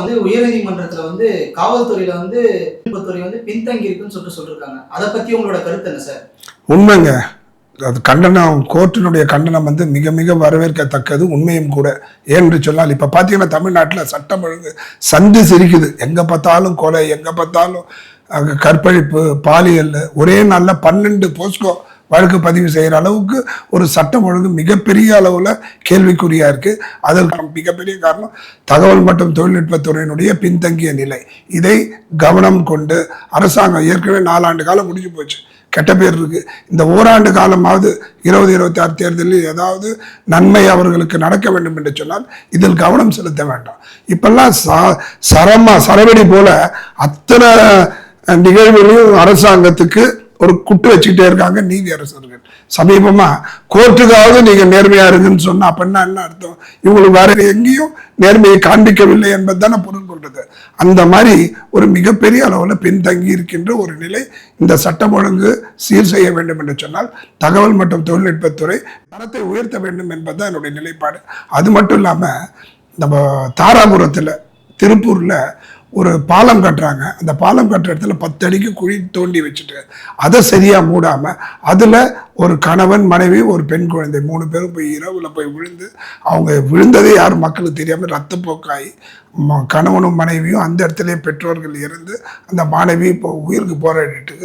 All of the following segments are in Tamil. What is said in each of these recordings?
வந்து உயர்நீதிமன்றத்துல வந்து காவல்துறையில வந்து துறை வந்து பின்தங்கி இருக்குன்னு சொல்லிட்டு சொல்லிருக்காங்க. அதை பத்தி உங்களோட கருத்து என்ன சார்? உண்மைங்க. அது கண்டனம் கோர்ட்டினுடைய கண்டனம் வந்து மிக மிக வரவேற்கத்தக்கது உண்மையும் கூட. ஏன்னு சொன்னால் இப்போ பார்த்தீங்கன்னா தமிழ்நாட்டில் சட்டம் ஒழுங்கு சந்து சிரிக்குது. எங்கே பார்த்தாலும் கொலை எங்கே பார்த்தாலும் அங்க கற்பழிப்பு பாலியல் ஒரே நாளில் பன்னெண்டு போஸ்கோ வழக்கு பதிவு செய்கிற அளவுக்கு ஒரு சட்டம் ஒழுங்கு மிகப்பெரிய அளவில் கேள்விக்குறியாக இருக்குது அதற்கு மிகப்பெரிய காரணம் தகவல் மற்றும் தொழில்நுட்பத்துறையினுடைய பின்தங்கிய நிலை. இதை கவனம் கொண்டு அரசாங்கம் ஏற்கனவே நாலாண்டு காலம் முடிஞ்சு போச்சு. கெட்ட பேர் இருக்கு. இந்த ஓராண்டு காலமாவது இருபது இருபத்தி ஆறு தேர்தலில் ஏதாவது நன்மை அவர்களுக்கு நடக்க வேண்டும் என்று சொன்னால் இதில் கவனம் செலுத்த வேண்டாம். இப்பெல்லாம் ச சரமா சரவெடி போல அத்தனை நிகழ்வுகளையும் அரசாங்கத்துக்கு ஒரு குட்டு வச்சுக்கிட்டே இருக்காங்க நீதி அரசர்கள் சமீபமா கோர்ட்டுக்காவது நீங்க நேர்மையா இருக்குன்னு சொன்னா அப்படின்னா என்ன அர்த்தம்? இவங்களுக்கு வேற எங்கேயும் நேர்மையை காண்பிக்கவில்லை என்பது தானே பொருள் கொண்டது. அந்த மாதிரி ஒரு மிகப்பெரிய அளவில் பின்தங்கி இருக்கின்ற ஒரு நிலை இந்த சட்டம் ஒழுங்கு சீர் செய்ய வேண்டும் என்று சொன்னால் தகவல் மற்றும் தொழில்நுட்பத்துறை தரத்தை உயர்த்த வேண்டும் என்பதுதான் என்னுடைய நிலைப்பாடு. அது மட்டும் இல்லாம நம்ம தாராபுரத்துல திருப்பூரில் ஒரு பாலம் கட்டுறாங்க. அந்த பாலம் கட்டுற இடத்துல பத்து அடிக்கு குழி தோண்டி வச்சுட்டு அதை சரியாக மூடாமல் அதில் ஒரு கணவன் மனைவி ஒரு பெண் குழந்தை மூணு பேரும் போய் இரவில் போய் விழுந்து அவங்க விழுந்ததே யாரும் மக்களுக்கு தெரியாமல் ரத்தப்போக்காகி ம- கணவனும் மனைவியும் அந்த இடத்துலயே பெற்றோர்கள் இருந்து அந்த மாணவி இப்போ உயிருக்கு போராடிட்டு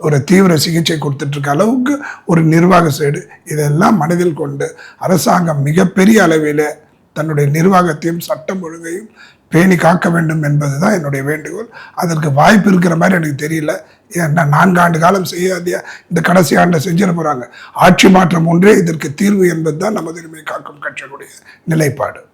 ஒரு தீவிர சிகிச்சை கொடுத்துட்ருக்க அளவுக்கு ஒரு நிர்வாக சைடு இதெல்லாம் மனதில் கொண்டு அரசாங்கம் மிகப்பெரிய அளவில் தன்னுடைய நிர்வாகத்தையும் சட்டம் ஒழுங்கையும் பேணி காக்க வேண்டும் என்பதுதான் என்னுடைய வேண்டுகோள். அதற்கு வாய்ப்பு இருக்கிற மாதிரி எனக்கு தெரியல. ஏன்னா நான்கு ஆண்டு காலம் செய்யாதியா? இந்த கடைசி ஆண்டில் செஞ்சிட போகிறாங்க ஆட்சி மாற்றம் ஒன்றே இதற்கு தீர்வு என்பதுதான் நமது உரிமை காக்கும் கட்சியினுடைய நிலைப்பாடு.